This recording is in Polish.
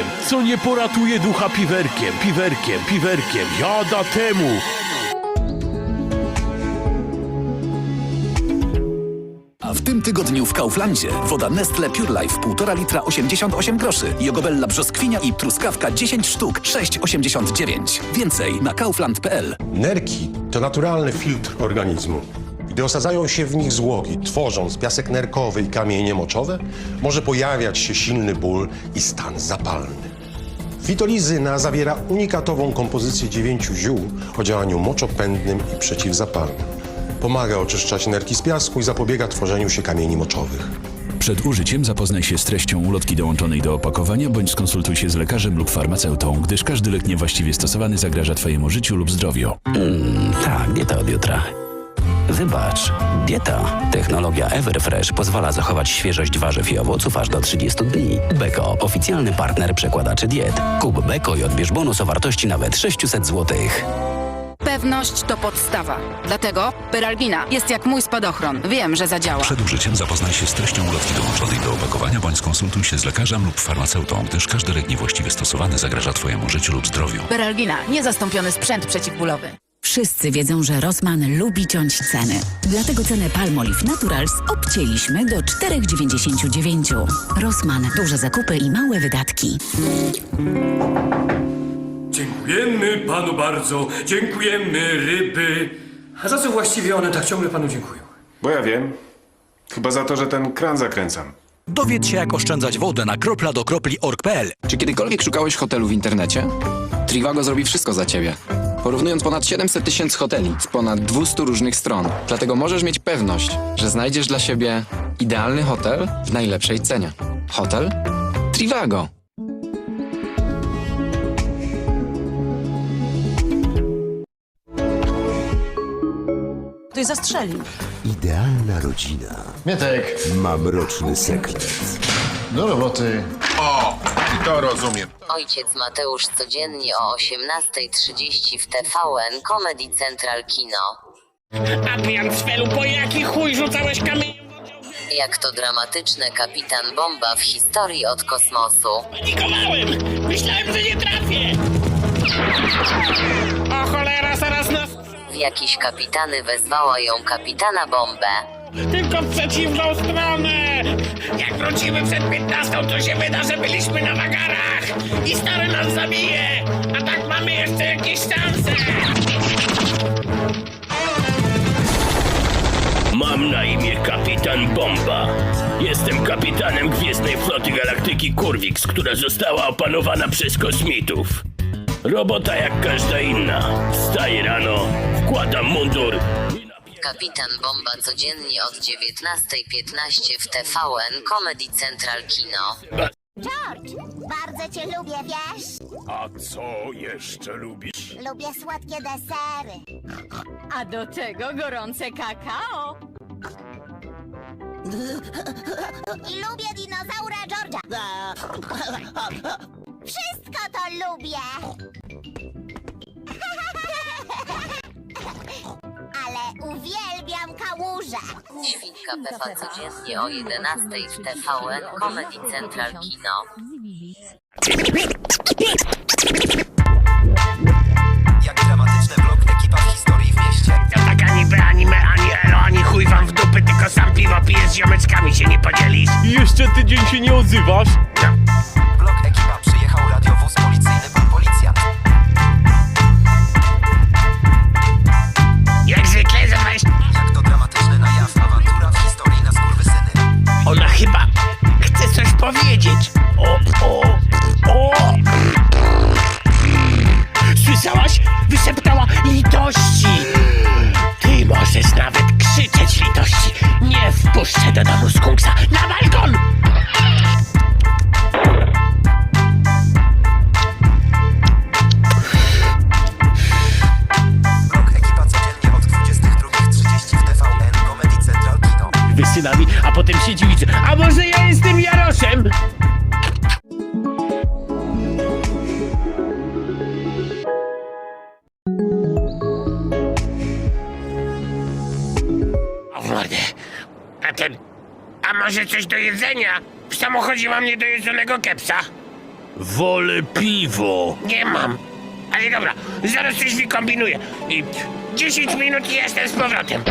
piwerkiem, co nie poratuje ducha piwerkiem, piwerkiem, piwerkiem, jada temu. A w tym tygodniu w Kauflandzie woda Nestle Pure Life 1,5 litra 88 groszy, Jogobella Brzoskwinia i truskawka 10 sztuk 6,89. Więcej na kaufland.pl. Nerki to naturalny filtr organizmu. Gdy osadzają się w nich złogi, tworząc piasek nerkowy i kamienie moczowe, może pojawiać się silny ból i stan zapalny. Fitolizyna zawiera unikatową kompozycję dziewięciu ziół o działaniu moczopędnym i przeciwzapalnym. Pomaga oczyszczać nerki z piasku i zapobiega tworzeniu się kamieni moczowych. Przed użyciem zapoznaj się z treścią ulotki dołączonej do opakowania bądź skonsultuj się z lekarzem lub farmaceutą, gdyż każdy lek niewłaściwie stosowany zagraża Twojemu życiu lub zdrowiu. Tak, dieta od jutra. Wybacz, dieta. Technologia Everfresh pozwala zachować świeżość warzyw i owoców aż do 30 dni. Beko, oficjalny partner przekładaczy diet. Kup Beko i odbierz bonus o wartości nawet 600 zł. Pewność to podstawa. Dlatego Pyralgina jest jak mój spadochron. Wiem, że zadziała. Przed użyciem zapoznaj się z treścią ulotki dołączonej do opakowania bądź skonsultuj się z lekarzem lub farmaceutą, gdyż każdy lek niewłaściwie stosowany zagraża Twojemu życiu lub zdrowiu. Pyralgina, niezastąpiony sprzęt przeciwbólowy. Wszyscy wiedzą, że Rossmann lubi ciąć ceny. Dlatego cenę Palmolive Naturals obcięliśmy do 4,99. Rossmann. Duże zakupy i małe wydatki. Dziękujemy panu bardzo, dziękujemy ryby. A za co właściwie one tak ciągle panu dziękują? Bo ja wiem. Chyba za to, że ten kran zakręcam. Dowiedz się, jak oszczędzać wodę na kropla do kropli.org.pl. Czy kiedykolwiek szukałeś hotelu w internecie? Trivago zrobi wszystko za ciebie. Porównując ponad 700 tysięcy hoteli z ponad 200 różnych stron. Dlatego możesz mieć pewność, że znajdziesz dla siebie idealny hotel w najlepszej cenie. Hotel Trivago. Ktoś zastrzelił. Idealna rodzina Mietek. ma mroczny sekret. Do roboty. O, i to rozumiem. Ojciec Mateusz codziennie o 18.30 w TVN Comedy Central Kino. Adrian Swelu, po jaki chuj rzucałeś kamieniem? Jak to dramatyczne kapitan bomba w historii od kosmosu. Panikowałem! Myślałem, że nie trafię! O cholera, zaraz nas... W jakiś kapitany wezwała ją kapitana bombę. Tylko w przeciwną stronę! Jak wrócimy przed 15, to się wyda, że byliśmy na wagarach! I stary nas zabije! A tak mamy jeszcze jakieś szanse! Mam na imię Kapitan Bomba. Jestem kapitanem Gwiezdnej Floty Galaktyki Kurwix, która została opanowana przez kosmitów. Robota jak każda inna. Wstaję rano, wkładam mundur Kapitan bomba codziennie od 19.15 w TVN Comedy Central Kino. George, bardzo cię lubię, wiesz? A co jeszcze lubisz? Lubię słodkie desery. A do tego gorące kakao. I lubię dinozaura George'a. Wszystko to lubię. Świnka Pepa codziennie o 11.00 w TVN Comedy Central Kino. Jak dramatyczny vlog ekipa w historii w mieście. Ja tak ani B, ani me, ani elo, ani chuj wam w dupy, tylko sam piwo pijesz z ziomeczkami się nie podzielisz. Jeszcze tydzień się nie odzywasz? Vlog O, o, o! Słyszałaś? Wyszeptała litości. Ty możesz nawet krzyczeć litości. Nie wpuszczę do domu skunksa na balkon! Vlog ekipa codziennie od 22.30 w TVN Comedy Central Kino. Wysyła mi, a potem siedzi i. A może ja jestem Jaroszem? Mordę. A ten... A może coś do jedzenia? W samochodzie mam niedojedzonego kepsa. Wolę piwo. Nie mam. Ale dobra, zaraz coś wykombinuję. I 10 minut i jestem z powrotem.